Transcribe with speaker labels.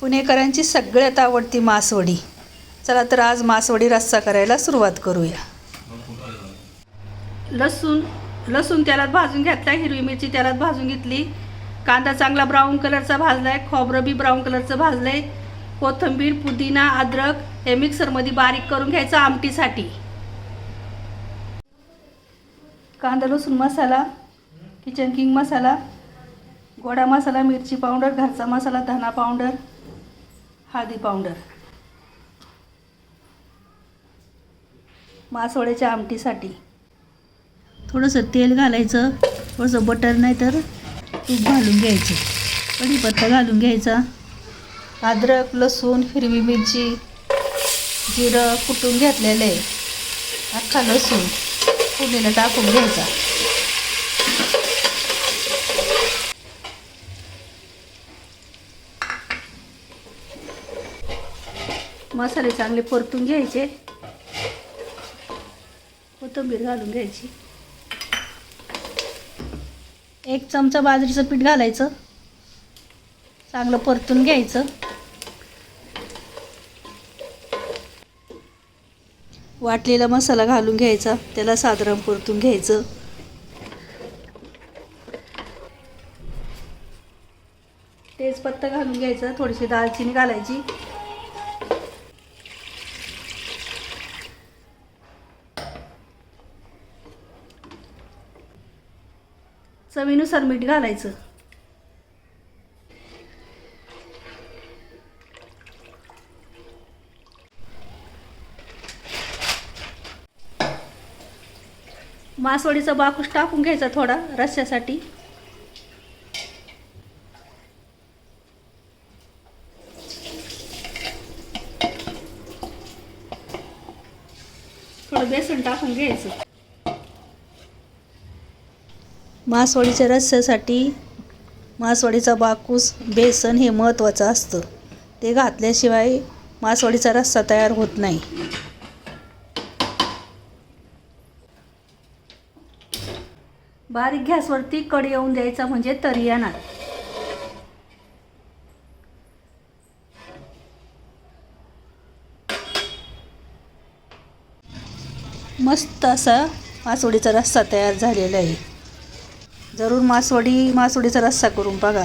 Speaker 1: पुणेकरांची सगळ्यात आवडती मासवडी. चला तर आज मासवडी रस्सा करायला सुरुवात करूया. लसूण लसूण तेलात भाजून घेतला हिरवी मिरची तेलात भाजून घेतली. कांदा चांगला ब्राऊन कलरचा भाजलाय खोबरं बी ब्राऊन कलरचं भाजलंय. कोथिंबीर पुदिना अद्रक हे मिक्सरमध्ये बारीक करून घ्यायचं आमटीसाठी. कांदा लसूण मसाला किचन किंग मसाला गोडा मसाला मिरची पावडर घरचा मसाला धना पावडर हळदी पावडर. मासोळ्याच्या आमटीसाठी. थोडंसं तेल घालायचं थोडंसं बटर नाही तर तूप घालून घ्यायचं. कढीपत्ता घालून घ्यायचा. अद्रक लसूण हिरवी मिरची जिरं कुटून घेतलेलं आहे. अख्खा लसूण फोडणीला टाकून घ्यायचा. मसाले चांगले परतून घ्यायचे. कोथिंबीर घालून घ्यायची. एक चमचा बाजरीचं पीठ घालायचं. चांगलं परतून घ्यायचं. वाटलेला मसाला घालून घ्यायचा. त्याला साधारण परतून घ्यायचं. तेजपत्ता घालून घ्यायचा. थोडीशी दालचिनी घालायची. चवीनुसार मीठ घालायचं. मासवडीचा बाकूस टाकून घ्यायचा थोडा रस्स्यासाठी थोडं बेसन टाकून घ्यायचं. मासवडीच्या रस्स्यासाठी मासवडीचा बाकूस बेसन हे महत्त्वाचं असतं. ते घातल्याशिवाय मासवडीचा रस्सा तयार होत नाही. बारीक गॅसवरती कड येऊन द्यायचा म्हणजे तरी येणार मस्त असा मासवडीचा रस्सा तयार झालेला आहे. जरूर मासवडी मासवडीचा रस्सा करून बघा.